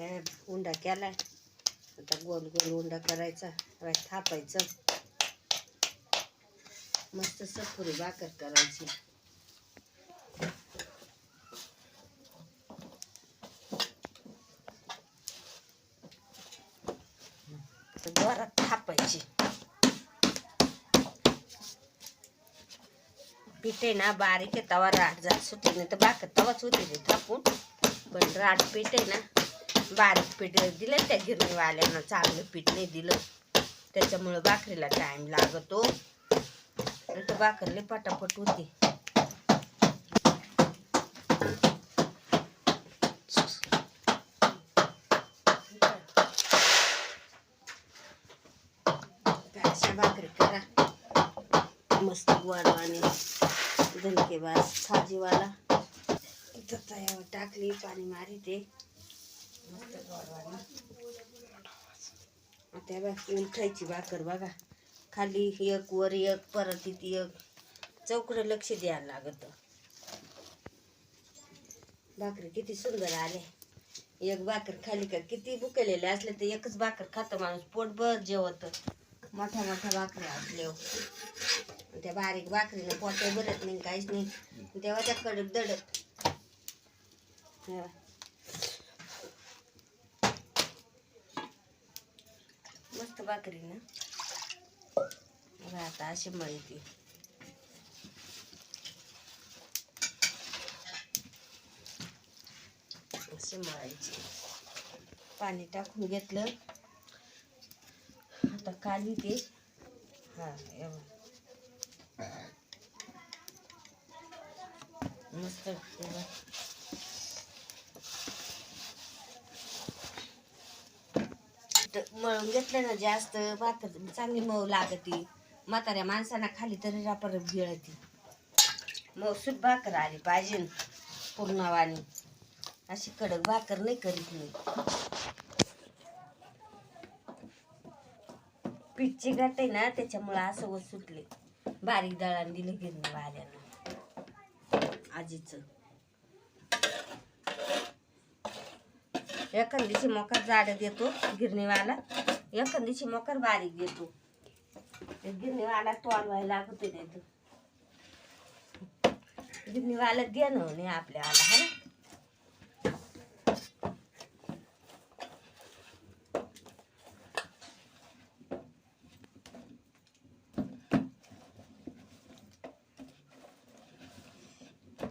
काय उंडा केलाय आता गोल गोल उंडा करायचा. थापायचं. मस्त सपुरी भाकर करायची. तर जोरात थापायची. पीठ ना बारीक आहे तवा राट जात सुटे नाही तर भाकर तवाच होते थापून. पण राट पिठे ना बारीक पीठ दिलं त्या गिरणीवाल्यानं चांगलं पीठ नाही दिलं. त्याच्यामुळं भाकरीला टाइम लागतो. तर भाकरले पटापट होते. भाकरी करा. मस्त गोडवाने धनकेबाज भाजीवाला. तर तयावर टाकली पाणी मारी ते आता हे बघ उलटायची भाकर बघा. खाली एक वर एक परत इथे एक. चौकडं लक्ष द्यायला लागत. भाकरी किती सुंदर आले एक भाकर खाली का किती बुकलेले असले तर एकच भाकर खातो माणूस. पोटभर जेवत. मोठ्या मोठ्या भाकऱ्या असल्या त्या बारीक भाकरीनं पोटे भरत नाही काहीच नाही. तेव्हा त्या कडक दडत हे बघ. मस्त भाकरी ना. बघा आता अशी मळती. अशी मळायची. पाणी टाकून घेतलं. आता काली ते हा मस्त जास्त मळून घेतलं ना जास्त भाकर चांगली मऊ लागते. म्हाताऱ्या माणसांना खाली तरी आपण गिळती मग सुट भाकर आली पाहिजे न, अशी कडक भाकर नाही करीत मी. पीठची गाठ आहे ना त्याच्यामुळं असं वर सुटले बारीक दळांनी दिलं गिरणी वाल्यानं आजीचं. एखादीची मोकार जाड देतो गिरणीवाला. एखादीची मोकार बारीक देतो. गिरणीवाला गिरणीवाला तोडवायला लागतो देतो गिरणीवाला देणं नाही आपल्याला हा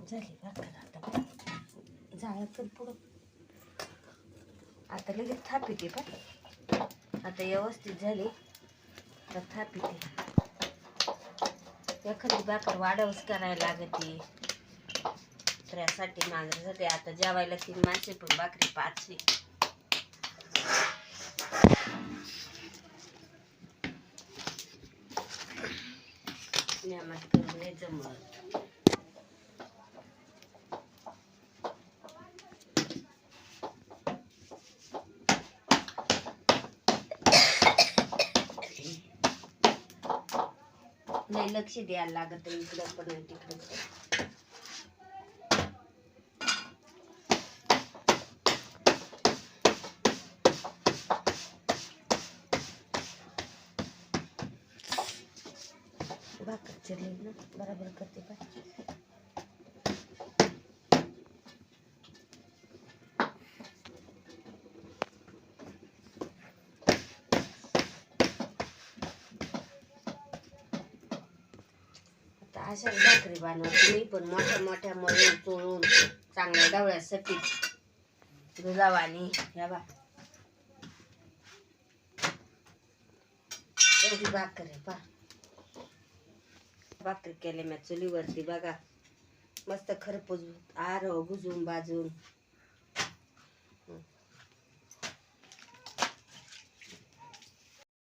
झाली भाकर आता? जाळ तर पुढं. आता लगेच थापिते पण आता व्यवस्थित झाली तर थापिते. एखादी भाकर वाढवच करायला लागते तर यासाठी मांजरासाठी आता जेवायला तीन माणसे पण भाकरी पाचशे. नाही लक्ष द्यायला लागत इकडं पण तिकडं पण. भाकर चिरली ना बरोबर करते पाहिजे अशा भाकरी बनवते मी पण. मोठ्या मोठ्या मळून चोळून चांगल्या डवळ्यासाठी दुधावानी ह्या बा. एवढी भाकर आहे पा भाकरी केले मी चुलीवरती बघा. मस्त खरपूस आर गुजून बाजून.